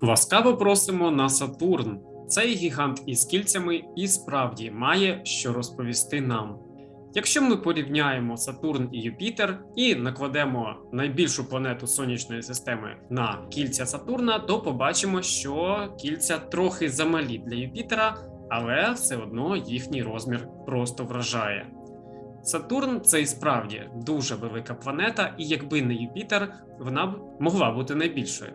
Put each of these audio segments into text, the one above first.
Ласкаво просимо на Сатурн. Цей гігант із кільцями і справді має що розповісти нам. Якщо ми порівняємо Сатурн і Юпітер і накладемо найбільшу планету сонячної системи на кільця Сатурна, то побачимо, що кільця трохи замалі для Юпітера, але все одно їхній розмір просто вражає. Сатурн це і справді дуже велика планета, і якби не Юпітер, вона б могла бути найбільшою.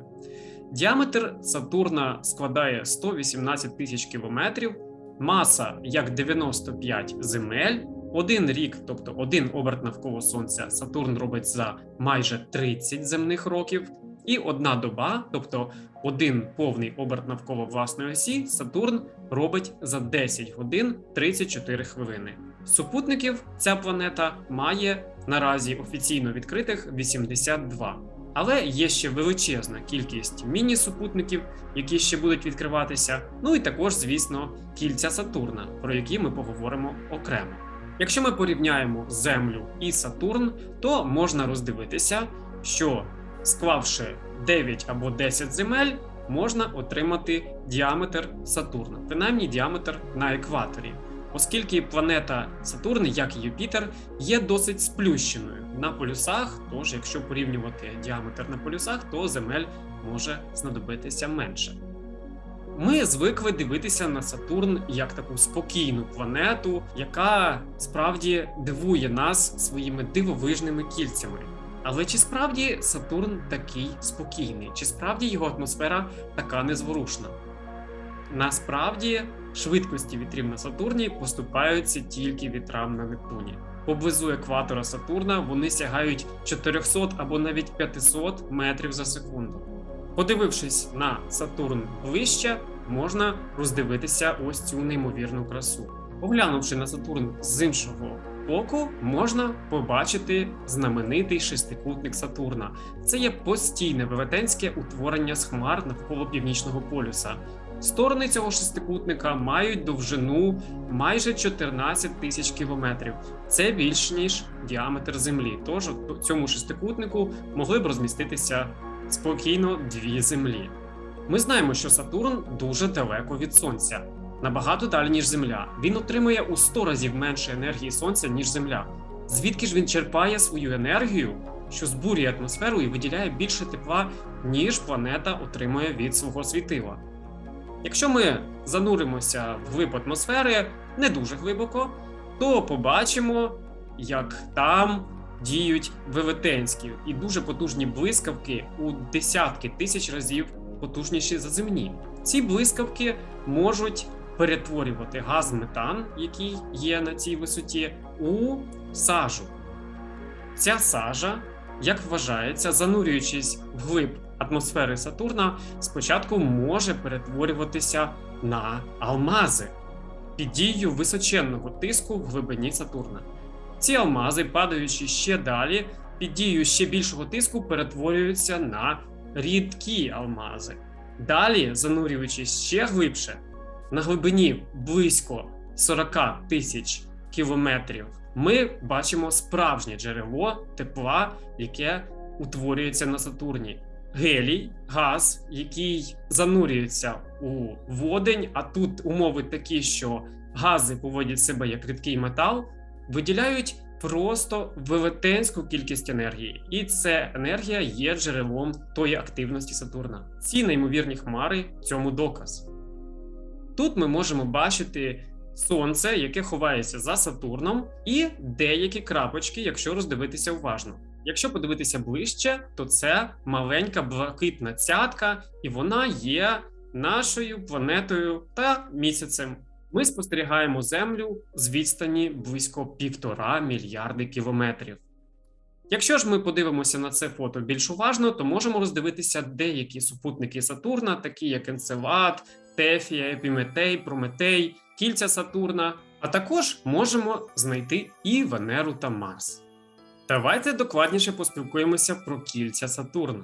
Діаметр Сатурна складає 118 тисяч кілометрів, маса як 95 земель. Один рік, тобто один оберт навколо Сонця, Сатурн робить за майже 30 земних років, і одна доба, тобто один повний оберт навколо власної осі, Сатурн робить за 10 годин 34 хвилини. Супутників ця планета має наразі офіційно відкритих 82. Але є ще величезна кількість міні-супутників, які ще будуть відкриватися. Ну і також, звісно, кільця Сатурна, про які ми поговоримо окремо. Якщо ми порівняємо Землю і Сатурн, то можна роздивитися, що склавши 9 або 10 земель, можна отримати діаметр Сатурна, принаймні діаметр на екваторі, оскільки планета Сатурн, як і Юпітер, є досить сплющеною на полюсах. Тож, якщо порівнювати діаметр на полюсах, то земель може знадобитися менше. Ми звикли дивитися на Сатурн як таку спокійну планету, яка справді дивує нас своїми дивовижними кільцями. Але чи справді Сатурн такий спокійний? Чи справді його атмосфера така незворушна? Насправді швидкості вітрів на Сатурні поступаються тільки вітрам на Нептуні. Поблизу екватора Сатурна вони сягають 400 або навіть 500 метрів за секунду. Подивившись на Сатурн ближче, можна роздивитися ось цю неймовірну красу. Поглянувши на Сатурн з іншого боку, можна побачити знаменитий шестикутник Сатурна. Це є постійне велетенське утворення з хмар навколо північного полюса. Сторони цього шестикутника мають довжину майже 14 тисяч кілометрів. Це більш ніж діаметр Землі. Тож у цьому шестикутнику могли б розміститися спокійно дві землі. Ми знаємо, що Сатурн дуже далеко від Сонця, набагато далі, ніж Земля. Він отримує у 100 разів менше енергії Сонця, ніж Земля. Звідки ж він черпає свою енергію, що збурює атмосферу і виділяє більше тепла, ніж планета отримує від свого світила. Якщо ми зануримося в глиб атмосфери не дуже глибоко, то побачимо, як там діють велетенські і дуже потужні блискавки у десятки тисяч разів потужніші за земні. Ці блискавки можуть перетворювати газ метан, який є на цій висоті, у сажу. Ця сажа, як вважається, занурюючись вглиб атмосфери Сатурна, спочатку може перетворюватися на алмази під дією височенного тиску в глибині Сатурна. Ці алмази, падаючи ще далі, під дією ще більшого тиску, перетворюються на рідкі алмази. Далі, занурюючись ще глибше, на глибині близько 40 тисяч кілометрів, ми бачимо справжнє джерело тепла, яке утворюється на Сатурні. Гелій, газ, який занурюється у водень, а тут умови такі, що гази поводять себе як рідкий метал, виділяють просто велетенську кількість енергії, і ця енергія є джерелом тої активності Сатурна. Ці неймовірні хмари цьому доказ. Тут ми можемо бачити сонце, яке ховається за Сатурном, і деякі крапочки, якщо роздивитися уважно. Якщо подивитися ближче, то це маленька блакитна цятка, і вона є нашою планетою та місяцем. Ми спостерігаємо Землю з відстані близько півтора мільярди кілометрів. Якщо ж ми подивимося на це фото більш уважно, то можемо роздивитися деякі супутники Сатурна, такі як Енцелад, Тефія, Епіметей, Прометей, кільця Сатурна, а також можемо знайти і Венеру та Марс. Давайте докладніше поспілкуємося про кільця Сатурна.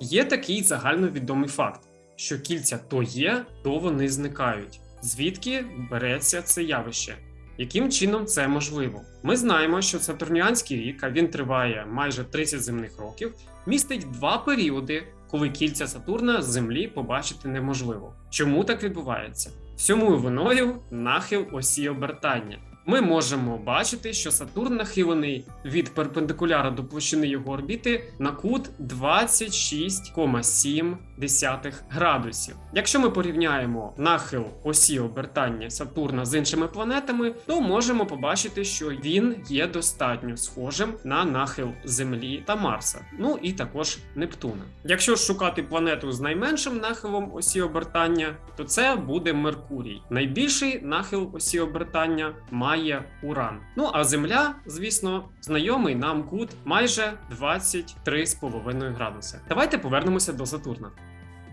Є такий загальновідомий факт, що кільця то є, то вони зникають. Звідки береться це явище? Яким чином це можливо? Ми знаємо, що Сатурніанський рік, а він триває майже 30 земних років, містить два періоди, коли кільця Сатурна з Землі побачити неможливо. Чому так відбувається? Всьому виною нахил осі обертання. Ми можемо бачити, що Сатурн нахилений від перпендикуляра до площини його орбіти на кут 26,7 градусів. Якщо ми порівняємо нахил осі обертання Сатурна з іншими планетами, то можемо побачити, що він є достатньо схожим на нахил Землі та Марса, ну і також Нептуна. Якщо шукати планету з найменшим нахилом осі обертання, то це буде Меркурій. Найбільший нахил осі обертання має Уран. Ну а Земля, звісно, знайомий нам кут майже 23,5 градуси. Давайте повернемося до Сатурна.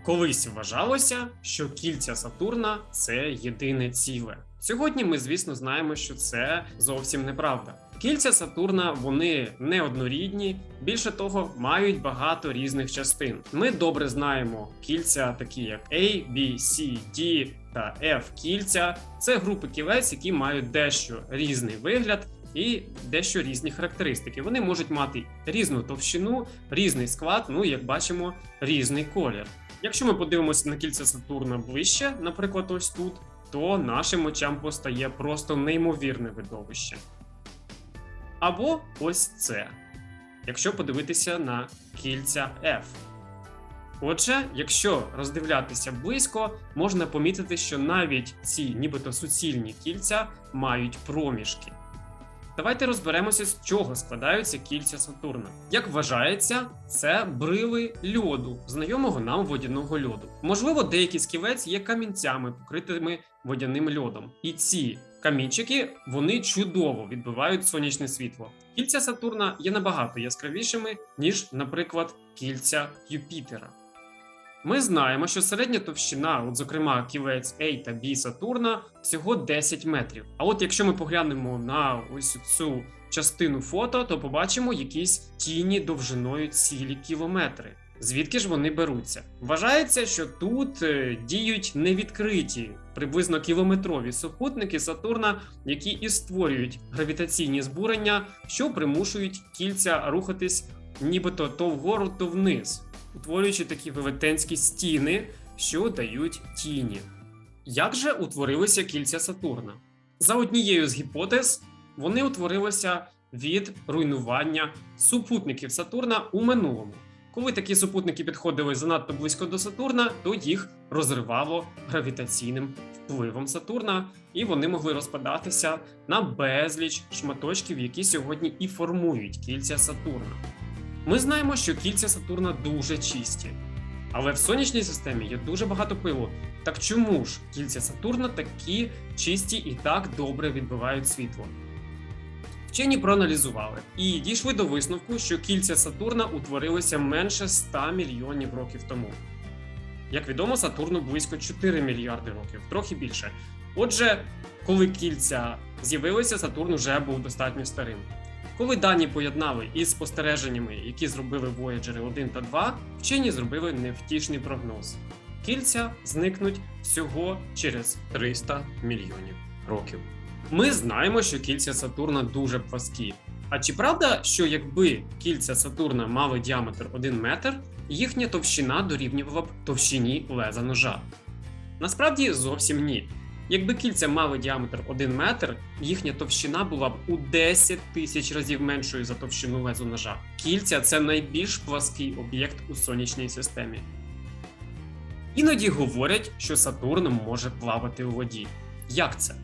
Колись вважалося, що кільця Сатурна це єдине ціле. Сьогодні ми, звісно, знаємо, що це зовсім неправда. Кільця Сатурна вони неоднорідні, більше того, мають багато різних частин. Ми добре знаємо кільця, такі як A, B, C, D та F кільця. Це групи кілець, які мають дещо різний вигляд. І дещо різні характеристики. Вони можуть мати різну товщину, різний склад, ну як бачимо, різний колір. Якщо ми подивимося на кільця Сатурна ближче, наприклад, ось тут, то нашим очам постає просто неймовірне видовище. Або ось це, якщо подивитися на кільця F. Отже, якщо роздивлятися близько, можна помітити, що навіть ці нібито суцільні кільця мають проміжки. Давайте розберемося, з чого складаються кільця Сатурна. Як вважається, це брили льоду, знайомого нам водяного льоду. Можливо, деякі з кілець є камінцями, покритими водяним льодом. І ці камінчики вони чудово відбивають сонячне світло. Кільця Сатурна є набагато яскравішими, ніж, наприклад, кільця Юпітера. Ми знаємо, що середня товщина, от зокрема кілець A та B Сатурна, всього 10 метрів. А от якщо ми поглянемо на ось цю частину фото, то побачимо якісь тіні довжиною цілі кілометри. Звідки ж вони беруться? Вважається, що тут е, діють невідкриті, приблизно кілометрові супутники Сатурна, які і створюють гравітаційні збурення, що примушують кільця рухатись нібито то вгору, то вниз утворюючи такі велетенські стіни, що дають тіні. Як же утворилися кільця Сатурна? За однією з гіпотез, вони утворилися від руйнування супутників Сатурна у минулому. Коли такі супутники підходили занадто близько до Сатурна, то їх розривало гравітаційним впливом Сатурна, і вони могли розпадатися на безліч шматочків, які сьогодні і формують кільця Сатурна. Ми знаємо, що кільця Сатурна дуже чисті, але в сонячній системі є дуже багато пилу. Так чому ж кільця Сатурна такі чисті і так добре відбивають світло? Вчені проаналізували і дійшли до висновку, що кільця Сатурна утворилися менше 100 мільйонів років тому. Як відомо, Сатурну близько 4 мільярди років, трохи більше. Отже, коли кільця з'явилися, Сатурн вже був достатньо старим. Коли дані поєднали із спостереженнями, які зробили Voyager 1 та 2, вчені зробили невтішний прогноз. Кільця зникнуть всього через 300 мільйонів років. Ми знаємо, що кільця Сатурна дуже пласкі. А чи правда, що якби кільця Сатурна мали діаметр 1 метр, їхня товщина дорівнювала б товщині леза ножа? Насправді зовсім ні. Якби кільця мали діаметр 1 метр, їхня товщина була б у 10 тисяч разів меншою за товщину лезу ножа. Кільця це найбільш плаский об'єкт у сонячній системі. Іноді говорять, що Сатурн може плавати у воді. Як це?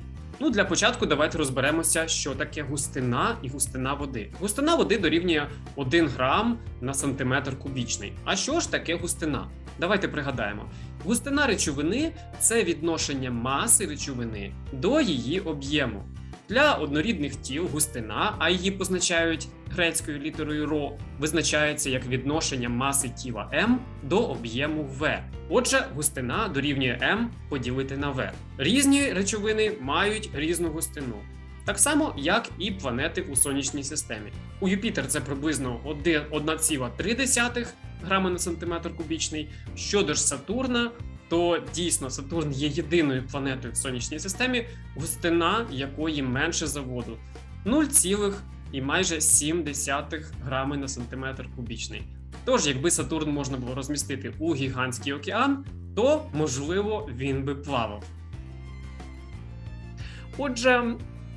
Ну, для початку давайте розберемося, що таке густина і густина води. Густина води дорівнює 1 грам на сантиметр кубічний. А що ж таке густина? Давайте пригадаємо. Густина речовини це відношення маси речовини до її об'єму. Для однорідних тіл густина, а її позначають грецькою літерою ро, визначається як відношення маси тіла М до об'єму В. Отже, густина дорівнює М поділити на В. Різні речовини мають різну густину. Так само, як і планети у сонячній системі. У Юпітер це приблизно 1,3 грами на сантиметр кубічний. Щодо ж Сатурна, то дійсно Сатурн є єдиною планетою в сонячній системі, густина якої менше за воду 0, і майже 7 грами на сантиметр кубічний. Тож, якби Сатурн можна було розмістити у гігантський океан, то можливо він би плавав. Отже,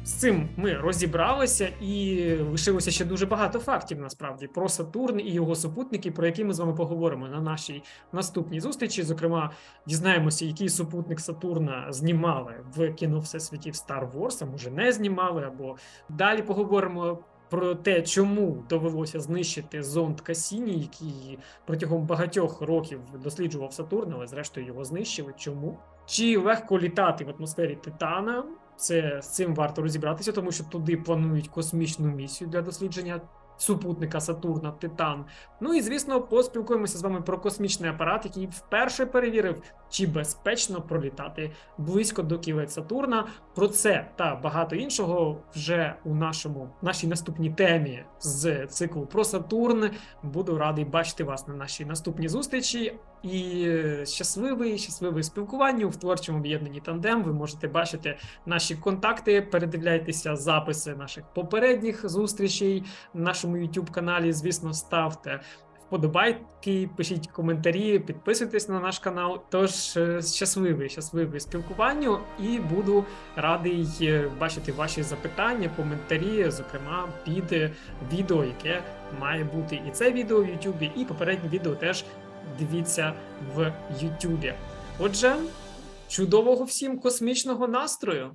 з цим ми розібралися і лишилося ще дуже багато фактів насправді про Сатурн і його супутники, про які ми з вами поговоримо на нашій наступній зустрічі. Зокрема, дізнаємося, який супутник Сатурна знімали в кіно Всесвітів Star Wars, а може не знімали, або далі поговоримо. Про те, чому довелося знищити зонд Касіні, який протягом багатьох років досліджував Сатурн, але зрештою його знищили. Чому? Чи легко літати в атмосфері Титана? Це з цим варто розібратися, тому що туди планують космічну місію для дослідження супутника Сатурна Титан. Ну і звісно, поспілкуємося з вами про космічний апарат, який вперше перевірив, чи безпечно пролітати близько до кілець Сатурна. Про це та багато іншого вже у нашому нашій наступній темі з циклу про Сатурн. Буду радий бачити вас на нашій наступній зустрічі. І е, щасливий, щасливий спілкуванню в творчому об'єднанні тандем. Ви можете бачити наші контакти, передивляйтеся записи наших попередніх зустрічей на нашому youtube каналі. Звісно, ставте вподобайки, пишіть коментарі, підписуйтесь на наш канал. Тож е, щасливий, щасливий спілкуванню, і буду радий е, бачити ваші запитання, коментарі, зокрема під відео, яке має бути і це відео в Ютубі, і попереднє відео теж дивіться в Ютубі. Отже, чудового всім космічного настрою!